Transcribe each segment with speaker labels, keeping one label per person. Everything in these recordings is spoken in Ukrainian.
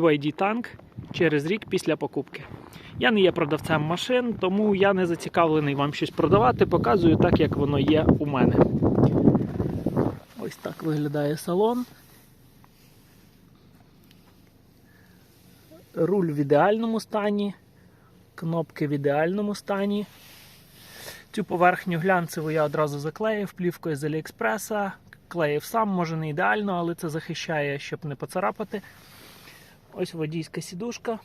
Speaker 1: BYD танк через рік після покупки. Я не є продавцем машин, тому я не зацікавлений вам щось продавати, показую так, як воно є у мене. Ось так виглядає салон. Руль в ідеальному стані, кнопки в ідеальному стані. Цю поверхню глянцеву я одразу заклеїв плівкою з Аліекспреса. Клеїв сам, може не ідеально, але це захищає, щоб не поцарапати. Ось водійська сідушка.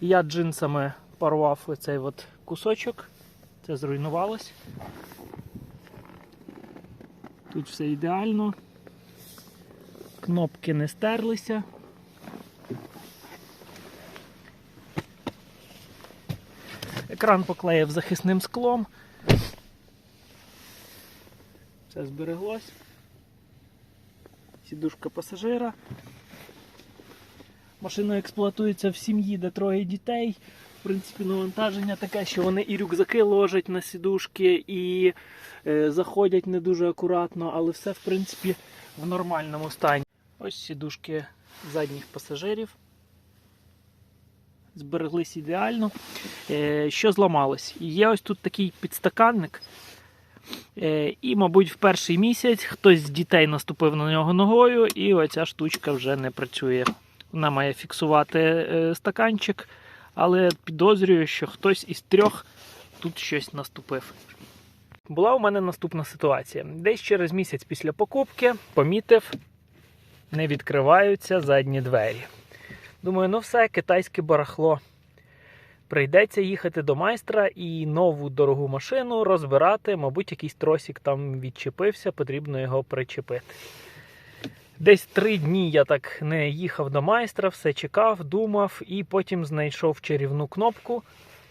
Speaker 1: Я джинсами порвав оцей от кусочок. Це зруйнувалось. Тут все ідеально. Кнопки не стерлися. Екран поклеїв захисним склом. Все збереглось. Сідушка пасажира. Машина експлуатується в сім'ї, де троє дітей. В принципі, навантаження таке, що вони і рюкзаки ложать на сідушки, і е, заходять не дуже акуратно, але все, в принципі, в нормальному стані. Ось сідушки задніх пасажирів. Збереглись ідеально. Е, що зламалось? Є ось тут такий підстаканник. Е, і, мабуть, в перший місяць хтось з дітей наступив на нього ногою, і оця штучка вже не працює. Вона має фіксувати е, стаканчик, але підозрюю, що хтось із трьох тут щось наступив. Була у мене наступна ситуація. Десь через місяць після покупки помітив, не відкриваються задні двері. Думаю, ну все, китайське барахло. Прийдеться їхати до майстра і нову дорогу машину розбирати. Мабуть, якийсь тросик там відчепився, потрібно його причепити. Десь три дні я так не їхав до майстра, все чекав, думав і потім знайшов чарівну кнопку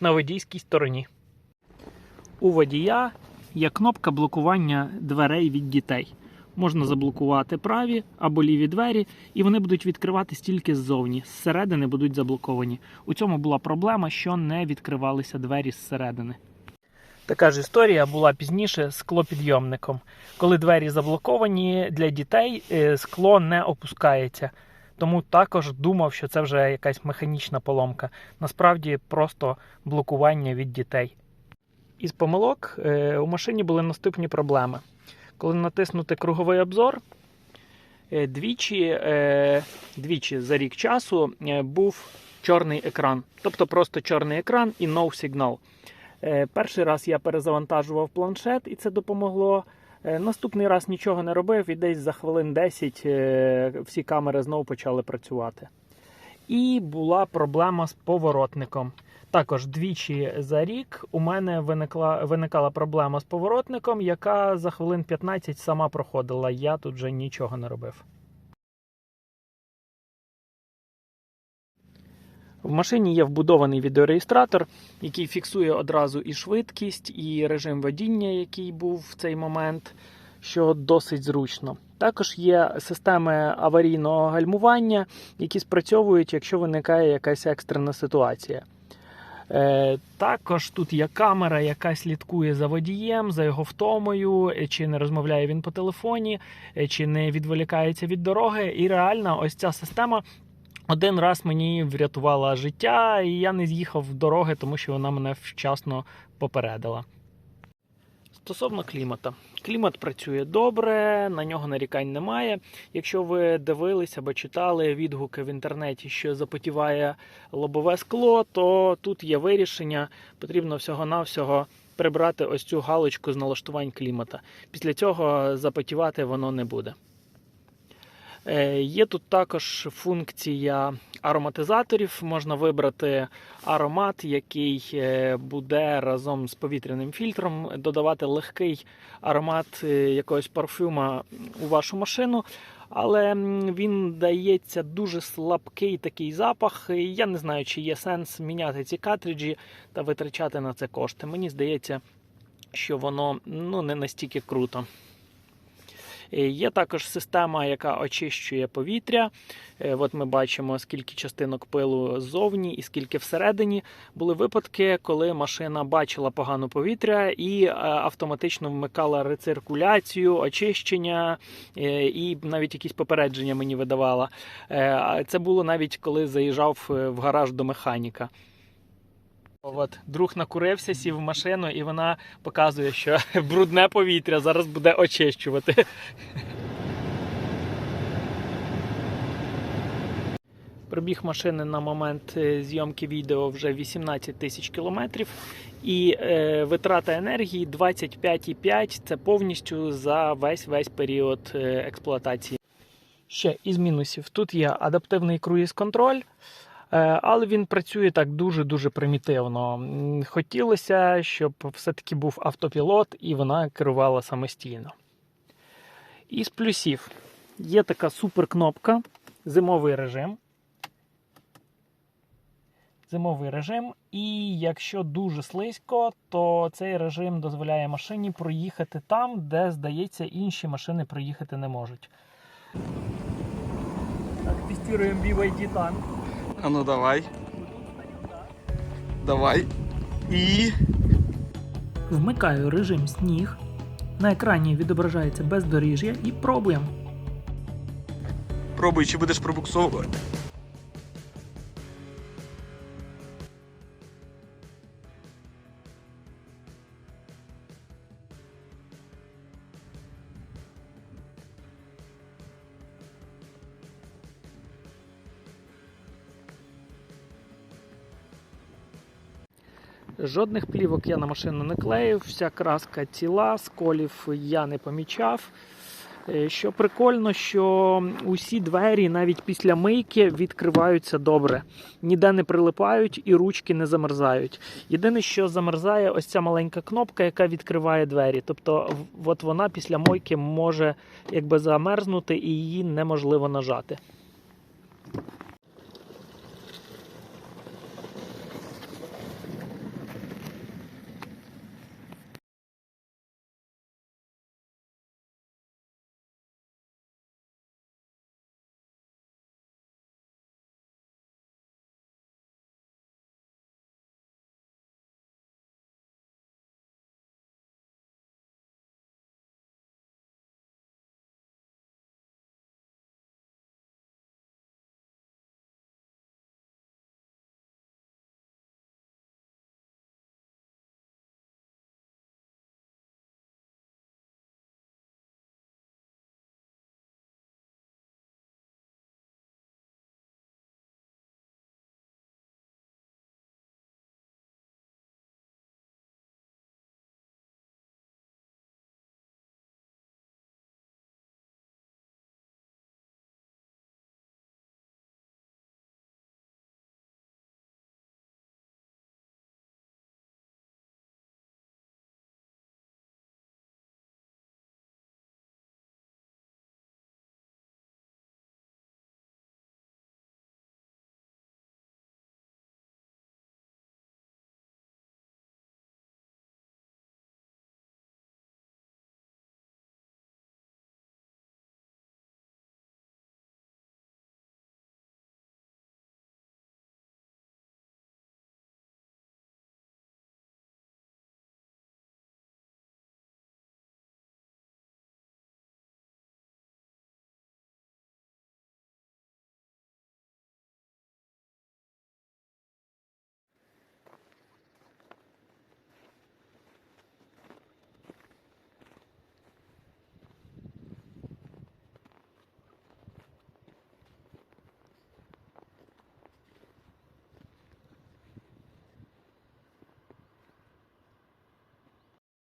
Speaker 1: на водійській стороні. У водія є кнопка блокування дверей від дітей. Можна заблокувати праві або ліві двері, і вони будуть відкриватись тільки ззовні. Зсередини будуть заблоковані. У цьому була проблема, що не відкривалися двері зсередини. Така ж історія була пізніше з склопідйомником. Коли двері заблоковані для дітей, е, скло не опускається. Тому також думав, що це вже якась механічна поломка. Насправді просто блокування від дітей. Із помилок е, у машині були наступні проблеми. Коли натиснути круговий обзор, е, двічі, двічі за рік часу був чорний екран. Тобто просто чорний екран і no signal. Е, Перший раз я перезавантажував планшет, і це допомогло. Е, Наступний раз нічого не робив, і десь за хвилин 10 е, всі камери знову почали працювати. І була проблема з поворотником. Також двічі за рік у мене виникла, виникала проблема з поворотником, яка за хвилин 15 сама проходила. Я тут вже нічого не робив. В машині є вбудований відеореєстратор, який фіксує одразу і швидкість, і режим водіння, який був в цей момент, що досить зручно. Також є системи аварійного гальмування, які спрацьовують, якщо виникає якась екстрена ситуація. Е, також тут є камера, яка слідкує за водієм, за його втомою, чи не розмовляє він по телефоні, чи не відволікається від дороги. І реально, ось ця система один раз мені врятувала життя, і я не з'їхав в дороги, тому що вона мене вчасно попередила. Стосовно клімата. Клімат працює добре, на нього нарікань немає. Якщо ви дивились або читали відгуки в інтернеті, що запотіває лобове скло, то тут є вирішення. Потрібно всього-навсього прибрати ось цю галочку з налаштувань клімата. Після цього запотівати воно не буде. Е, Є тут також функція ароматизаторів. Можна вибрати аромат, який е, буде разом з повітряним фільтром додавати легкий аромат е, якогось парфюма у вашу машину. Але він дається дуже слабкий такий запах. Я не знаю, чи є сенс міняти ці картриджі та витрачати на це кошти. Мені здається, що воно ну, не настільки круто. Е, Є також система, яка очищує повітря. Е, От ми бачимо, скільки частинок пилу ззовні і скільки всередині. Були випадки, коли машина бачила погано повітря і е, автоматично вмикала рециркуляцію, очищення і навіть якісь попередження мені видавала. Це було навіть коли заїжджав в гараж до механіка. От друг накурився, сів в машину, і вона показує, що брудне повітря зараз буде очищувати. Пробіг машини на момент е, зйомки відео вже 18 тисяч кілометрів, і е, витрата енергії 25,5 це повністю за весь весь період е, експлуатації. Ще із мінусів. Тут є адаптивний круїз-контроль, але він працює так дуже-дуже примітивно. Хотілося, щоб все-таки був автопілот і вона керувала самостійно. Із плюсів є така суперкнопка, зимовий режим. Зимовий режим, і якщо дуже слизько, то цей режим дозволяє машині проїхати там, де, здається, інші машини проїхати не можуть. Так, тестуємо BYD танк.
Speaker 2: А ну давай. Давай. І.
Speaker 1: Вмикаю режим сніг. На екрані відображається бездоріжжя і пробуємо.
Speaker 2: Пробуй, чи будеш пробуксовувати.
Speaker 1: Жодних плівок я на машину не клеїв, вся краска ціла, сколів я не помічав. Е, Що прикольно, що усі двері навіть після мийки відкриваються добре, ніде не прилипають і ручки не замерзають. Єдине, що замерзає, ось ця маленька кнопка, яка відкриває двері. Тобто, от вона після мойки може якби замерзнути і її неможливо нажати.